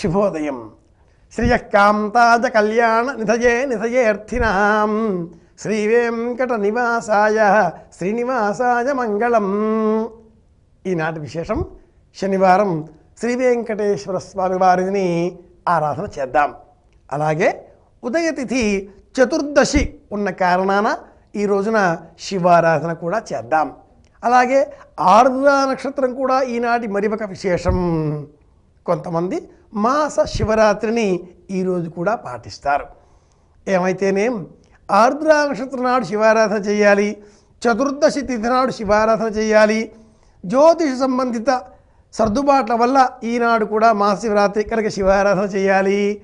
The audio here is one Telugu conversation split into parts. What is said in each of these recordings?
శుభోదయం. శ్రియకాంతాజ కళ్యాణ నిధయే నిధయేర్థినాం శ్రీ వెంకట నివాసాయ శ్రీనివాసాయ మంగళం. ఈనాటి విశేషం శనివారం శ్రీ వెంకటేశ్వర స్వామి వారిని ఆరాధన చేద్దాం. అలాగే ఉదయతిథి చతుర్దశి ఉన్న కారణాన ఈ రోజున శివారాధన కూడా చేద్దాం. అలాగే ఆరుద్ర నక్షత్రం కూడా ఈనాటి మరి ఒక విశేషం. కొంతమంది మాస శివరాత్రిని ఈరోజు కూడా పాటిస్తారు. ఏమైతేనేం ఆర్ద్ర నక్షత్రం నాడు శివారాధన చేయాలి చతుర్దశి తిథి నాడు శివారాధన చేయాలి జ్యోతిష సంబంధిత సర్దుబాట్ల వల్ల ఈనాడు కూడా మహాశివరాత్రి కనుక శివారాధన చేయాలి.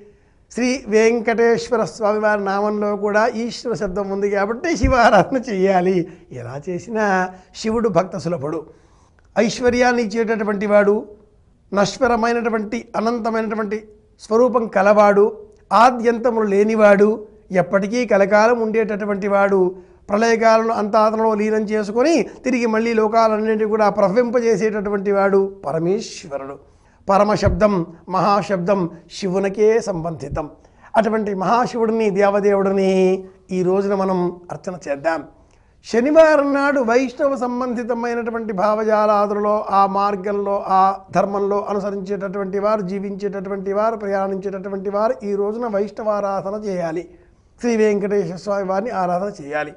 శ్రీ వెంకటేశ్వర స్వామి వారి నామంలో కూడా ఈశ్వర శబ్దం ఉంది కాబట్టి శివారాధన చేయాలి. ఎలా చేసినా శివుడు భక్త సులభుడు. ఐశ్వర్యాన్ని ఇచ్చేటటువంటి వాడు నశ్వరమైనటువంటి అనంతమైనటువంటి స్వరూపం కలవాడు ఆద్యంతములు లేనివాడు ఎప్పటికీ కలకాలం ఉండేటటువంటి వాడు ప్రళయకాలను అంతాతనలో లీనం చేసుకొని తిరిగి మళ్ళీ లోకాలన్నింటినీ కూడా ప్రవహింపజేసేటటువంటి వాడు పరమేశ్వరుడు. పరమశబ్దం మహాశబ్దం శివునికే సంబంధితం. అటువంటి మహాశివుడిని దేవదేవుడిని ఈ రోజున మనం అర్చన చేద్దాం. శనివారం నాడు వైష్ణవ సంబంధితమైనటువంటి భావజాలాదులలో ఆ మార్గంలో ఆ ధర్మంలో అనుసరించేటటువంటి వారు జీవించేటటువంటి వారు ప్రయాణించేటటువంటి వారు ఈ రోజున వైష్ణవారాధన చేయాలి. శ్రీ వెంకటేశ్వర స్వామి వారిని ఆరాధన చేయాలి.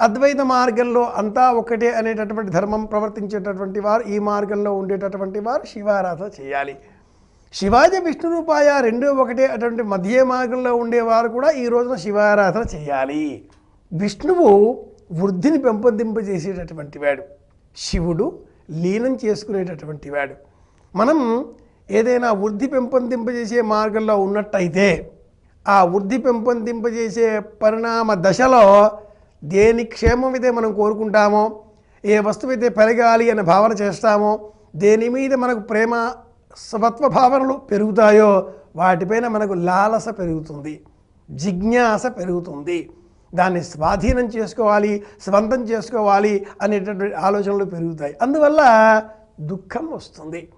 అద్వైత మార్గంలో అంతా ఒకటే అనేటటువంటి ధర్మం ప్రవర్తించేటటువంటి వారు ఈ మార్గంలో ఉండేటటువంటి వారు శివారాధన చేయాలి. శివాజీ విష్ణు రూపాయ ఒకటే అటువంటి మధ్య మార్గంలో ఉండేవారు కూడా ఈ రోజున శివారాధన చేయాలి. విష్ణువు వృద్ధిని పెంపొందింపజేసేటటువంటి వాడు. శివుడు లీనం చేసుకునేటటువంటి వాడు. మనం ఏదైనా వృద్ధి పెంపొందింపజేసే మార్గంలో ఉన్నట్టయితే ఆ వృద్ధి పెంపొందింపజేసే పరిణామ దశలో దేని క్షేమం అయితే మనం కోరుకుంటామో ఏ వస్తువు అయితే పెరగాలి అనే భావన చేస్తామో దేని మీద మనకు ప్రేమ సవత్వ భావనలు పెరుగుతాయో వాటిపైన మనకు లాలస పెరుగుతుంది జిజ్ఞాస పెరుగుతుంది. దాన్ని స్వాధీనం చేసుకోవాలి స్వంతం చేసుకోవాలి అనేటటువంటి ఆలోచనలు పెరుగుతాయి. అందువల్ల దుఃఖం వస్తుంది.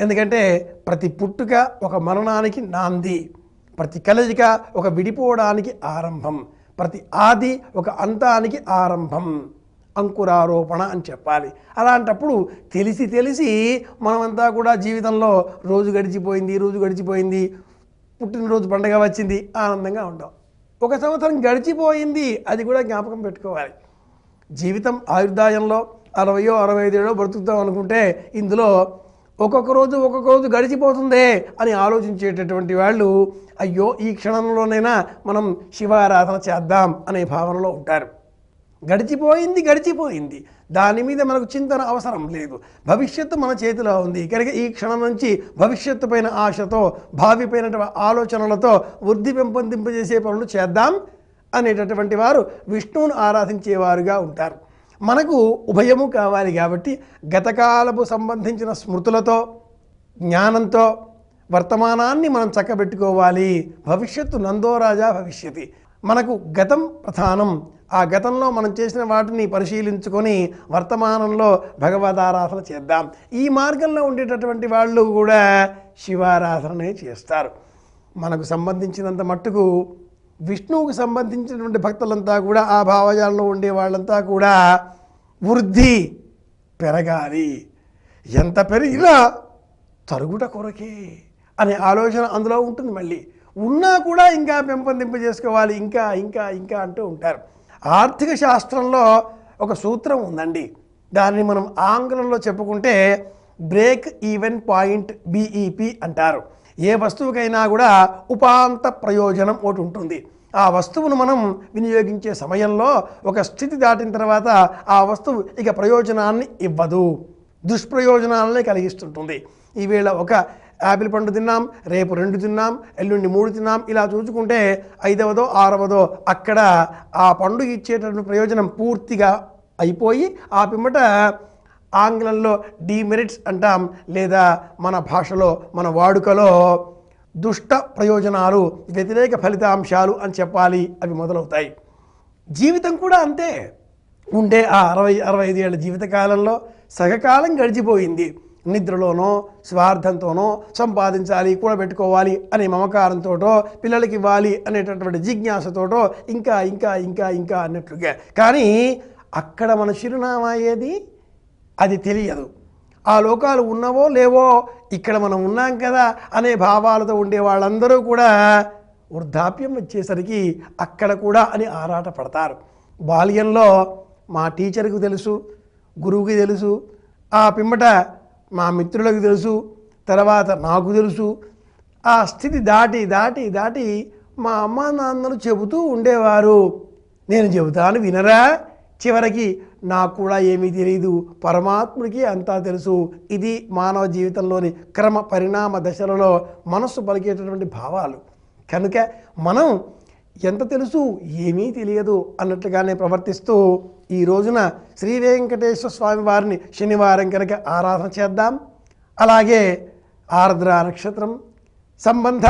ఎందుకంటే ప్రతి పుట్టుక ఒక మరణానికి నాంది ప్రతి కలయిక ఒక విడిపోవడానికి ఆరంభం ప్రతి ఆది ఒక అంతానికి ఆరంభం అంకురారోపణ అని చెప్పాలి. అలాంటప్పుడు తెలిసి తెలిసి మనమంతా కూడా జీవితంలో రోజు గడిచిపోయింది రోజు గడిచిపోయింది పుట్టినరోజు పండగ వచ్చింది ఆనందంగా ఉంటాం. ఒక సంవత్సరం గడిచిపోయింది అది కూడా జ్ఞాపకం పెట్టుకోవాలి. జీవితం ఆయుర్దాయంలో అరవయో అరవై ఐదేడో బ్రతుకుతాం అనుకుంటే ఇందులో ఒక్కొక్క రోజు ఒక్కొక్క రోజు గడిచిపోతుందే అని ఆలోచించేటటువంటి వాళ్ళు అయ్యో ఈ క్షణంలోనైనా మనం శివారాధన చేద్దాం అనే భావనలో ఉంటారు. గడిచిపోయింది గడిచిపోయింది. దాని మీద మనకు చింతన అవసరం లేదు. భవిష్యత్తు మన చేతిలో ఉంది. కనుక ఈ క్షణం నుంచి భవిష్యత్తు పైన ఆశతో భావిపోయినటువంటి ఆలోచనలతో వృద్ధి పెంపొందింపజేసే పనులు చేద్దాం అనేటటువంటి వారు విష్ణువును ఆరాధించేవారుగా ఉంటారు. మనకు ఉభయము కావాలి కాబట్టి గతకాలపు సంబంధించిన స్మృతులతో జ్ఞానంతో వర్తమానాన్ని మనం చక్కబెట్టుకోవాలి. భవిష్యత్తు నందోరాజా భవిష్యతి. మనకు గతం ప్రధానం. ఆ గతంలో మనం చేసిన వాటిని పరిశీలించుకొని వర్తమానంలో భగవదారాధన చేద్దాం. ఈ మార్గంలో ఉండేటటువంటి వాళ్ళు కూడా శివారాధననే చేస్తారు. మనకు సంబంధించినంత మట్టుకు విష్ణువుకు సంబంధించినటువంటి భక్తులంతా కూడా ఆ భావజాలంలో ఉండే వాళ్ళంతా కూడా వృద్ధి పెరగాలి. ఎంత పెరిగినా తరుగుట కొరకే అనే ఆలోచన అందులో ఉంటుంది మళ్ళీ. ఉన్నా కూడా ఇంకా పెంపొందింపజేసుకోవాలి ఇంకా ఇంకా ఇంకా అంటూ ఉంటారు. ఆర్థిక శాస్త్రంలో ఒక సూత్రం ఉందండి. దాన్ని మనం ఆంగ్లంలో చెప్పుకుంటే బ్రేక్ ఈవెన్ పాయింట్ బీఈపి అంటారు. ఏ వస్తువుకైనా కూడా ఉపాంత ప్రయోజనం ఒకటి ఉంటుంది. ఆ వస్తువును మనం వినియోగించే సమయంలో ఒక స్థితి దాటిన తర్వాత ఆ వస్తువు ఇక ప్రయోజనాన్ని ఇవ్వదు. దుష్ప్రయోజనాలనే కలిగిస్తుంటుంది. ఈవేళ ఒక యాపిల్ పండు తిన్నాం రేపు రెండు తిన్నాం ఎల్లుండి మూడు తిన్నాం. ఇలా చూసుకుంటే ఐదవదో ఆరవదో అక్కడ ఆ పండు ఇచ్చేటటువంటి ప్రయోజనం పూర్తిగా అయిపోయి ఆ పిమ్మట ఆంగ్లంలో డీమెరిట్స్ అంటాం లేదా మన భాషలో మన వాడుకలో దుష్ట ప్రయోజనాలు వ్యతిరేక ఫలితాంశాలు అని చెప్పాలి. అవి మొదలవుతాయి. జీవితం కూడా అంతే. ఉండే ఆ అరవై అరవై ఐదు ఏళ్ళ జీవితకాలంలో సగకాలం గడిచిపోయింది. నిద్రలోనో స్వార్థంతోనో సంపాదించాలి కూడబెట్టుకోవాలి అనే మమకారంతోటో పిల్లలకి ఇవ్వాలి అనేటటువంటి జిజ్ఞాసతోటో ఇంకా ఇంకా ఇంకా ఇంకా అన్నట్లుగా. కానీ అక్కడ మన చిరునామా ఏది? అది తెలియదు. ఆ లోకాలు ఉన్నవో లేవో ఇక్కడ మనం ఉన్నాం కదా అనే భావాలతో ఉండే వాళ్ళందరూ కూడా వృద్ధాప్యం వచ్చేసరికి అక్కడ కూడా అని ఆరాట పడతారు. బాల్యంలో మా టీచర్కు తెలుసు గురువుకి తెలుసు. ఆ పిమ్మట మా మిత్రులకు తెలుసు తర్వాత నాకు తెలుసు. ఆ స్థితి దాటి దాటి దాటి మా అమ్మ నాన్నలు చెబుతూ ఉండేవారు. నేను చెబుతాను వినరా? చివరికి నాకు కూడా ఏమీ తెలియదు పరమాత్ముడికి అంతా తెలుసు. ఇది మానవ జీవితంలోని క్రమ పరిణామ దశలలో మనస్సు పలికేటటువంటి భావాలు. కనుక మనం ఎంత తెలుసు ఏమీ తెలియదు అన్నట్లుగానే ప్రవర్తిస్తూ ఈ రోజున శ్రీ వెంకటేశ్వర స్వామి వారిని శనివారం కనుక ఆరాధన చేద్దాం. అలాగే ఆర్ద్ర నక్షత్రం సంబంధ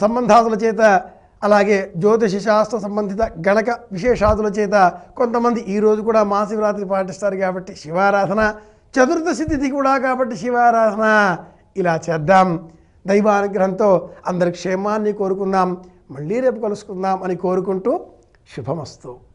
సంబంధాదుల చేత అలాగే జ్యోతిష శాస్త్ర సంబంధిత గణక విశేషాదుల చేత కొంతమంది ఈరోజు కూడా మహాశివరాత్రి పాటిస్తారు కాబట్టి శివారాధన చతుర్దశి తిథి కూడా కాబట్టి శివారాధన. ఇలా చేద్దాం. దైవానుగ్రహంతో అందరి క్షేమాన్ని కోరుకుందాం. మళ్ళీ రేపు కలుసుకుందాం అని కోరుకుంటూ శుభమస్తు.